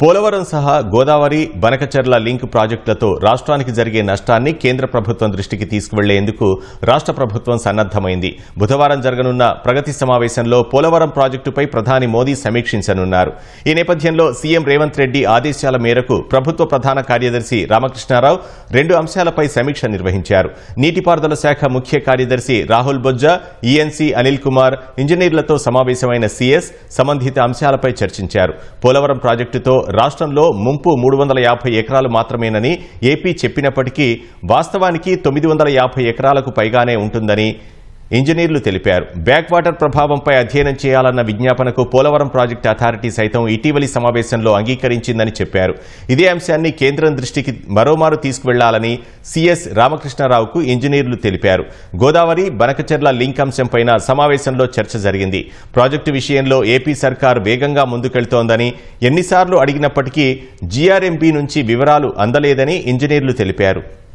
పోలవరం సహా గోదావరి బనకచర్ల లింక్ ప్రాజెక్టులతో రాష్ట్రానికి జరిగే నష్టాన్ని కేంద్ర ప్రభుత్వం దృష్టికి తీసుకువెళ్ళేందుకు రాష్ట్ర ప్రభుత్వం సన్నద్దమైంది బుధవారం జరగనున్న ప్రగతి సమావేశంలో పోలవరం ప్రాజెక్టుపై ప్రధాని మోదీ సమీక్షించనున్నారు. ఈ నేపథ్యంలో సీఎం రేవంత్ రెడ్డి ఆదేశాల మేరకు ప్రభుత్వ ప్రధాన కార్యదర్శి రామకృష్ణారావు రెండు అంశాలపై సమీక్ష నిర్వహించారు. నీటిపారుదల శాఖ ముఖ్య కార్యదర్శి రాహుల్ బొజ్జా ఈఎన్సీ అనిల్ కుమార్ ఇంజనీర్లతో సమావేశమైన సీఎస్ సంబంధిత అంశాలపై చర్చించారు. పోలవరం ప్రాజెక్టుతో రాష్ట్రంలో ముంపు మూడు వందల యాభై ఎకరాలు మాత్రమేనని ఏపీ చెప్పినప్పటికీ వాస్తవానికి తొమ్మిది వందల యాభై ఎకరాలకు పైగానే ఉంటుందని ఇంజనీర్లు తెలిపారు. బ్యాక్ వాటర్ ప్రభావంపై అధ్యయనం చేయాలన్న విజ్ఞాపనకు పోలవరం ప్రాజెక్టు అథారిటీ సైతం ఇటీవలి సమావేశంలో అంగీకరించిందని చెప్పారు. ఇదే అంశాన్ని కేంద్రం దృష్టికి మరోమారు తీసుకువెళ్ళాలని సీఎస్ రామకృష్ణారావుకు ఇంజనీర్లు తెలిపారు. గోదావరి బనకచెర్ల లింక్ అంశంపైన సమావేశంలో చర్చ జరిగింది. ప్రాజెక్టు విషయంలో ఏపీ సర్కార్ వేగంగా ముందుకెళ్తోందని ఎన్నిసార్లు అడిగినప్పటికీ జీఆర్ఎంపీ నుంచి వివరాలు అందలేదని ఇంజనీర్లు తెలిపారు.